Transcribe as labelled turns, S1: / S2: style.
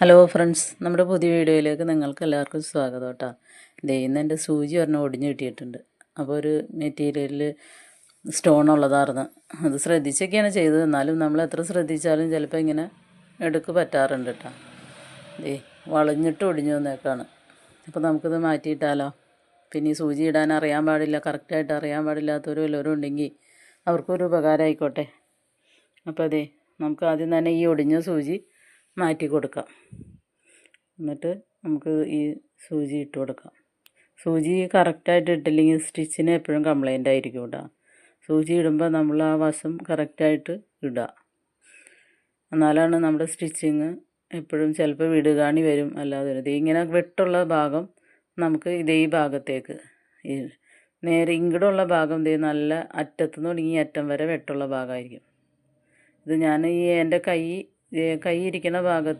S1: Hello friends നമ്മുടെ പുതിയ വീഡിയോയിലേക്ക് നിങ്ങൾക്ക് എല്ലാവർക്കും സ്വാഗതം കേട്ടോ. ദൈവം എന്റെ സൂചി ഒരെണ്ണം ഒടിഞ്ഞു കിട്ടിയിട്ടുണ്ട്. അപ്പോൾ ഒരു മെറ്റീരിയലിൽ സ്റ്റോൺ ഉള്ളതായിരുന്നു. അത് ശ്രദ്ധിച്ചൊക്കെയാണ് ചെയ്തത്. എന്നാലും നമ്മൾ എത്ര ശ്രദ്ധിച്ചാലും ചിലപ്പോൾ ഇങ്ങനെ എടുക്ക് പറ്റാറുണ്ട് കേട്ടോ. ദേ വളഞ്ഞിട്ട് ഒടിഞ്ഞു വന്നേക്കാണ്. അപ്പോൾ നമുക്കിത് മാറ്റിയിട്ടാലോ? പിന്നെ ഈ സൂചി ഇടാൻ അറിയാൻ പാടില്ല കറക്റ്റായിട്ട് അറിയാൻ പാടില്ലാത്തവരും എല്ലാവരും ഉണ്ടെങ്കിൽ അവർക്കൊരു ഉപകാരമായിക്കോട്ടെ. അപ്പോൾ അതെ നമുക്ക് ആദ്യം തന്നെ ഈ ഒടിഞ്ഞ സൂചി മാറ്റി കൊടുക്കാം. എന്നിട്ട് നമുക്ക് ഈ സൂചി ഇട്ട് കൊടുക്കാം. സൂചി കറക്റ്റായിട്ട് ഇട്ടില്ലെങ്കിൽ സ്റ്റിച്ചിന് എപ്പോഴും കംപ്ലൈന്റ് ആയിരിക്കും കേട്ടോ. സൂചി ഇടുമ്പോൾ നമ്മൾ ആ വശം കറക്റ്റായിട്ട് ഇടുക. എന്നാലാണ് നമ്മുടെ സ്റ്റിച്ചിങ് എപ്പോഴും ചിലപ്പോൾ വിടുകാണി വരും. അല്ലാതെ വരും. ഇങ്ങനെ വെട്ടുള്ള ഭാഗം നമുക്ക് ഇതേ ഭാഗത്തേക്ക് ഈ നേരെ ഇങ്ങോട്ടുള്ള ഭാഗം ഇതേ നല്ല അറ്റത്ത് നിന്ന് തുടങ്ങി അറ്റം വരെ വെട്ടുള്ള ഭാഗമായിരിക്കും. ഇത് ഞാൻ ഈ എന്റെ കൈ കൈ ഇരിക്കുന്ന ഭാഗത്ത്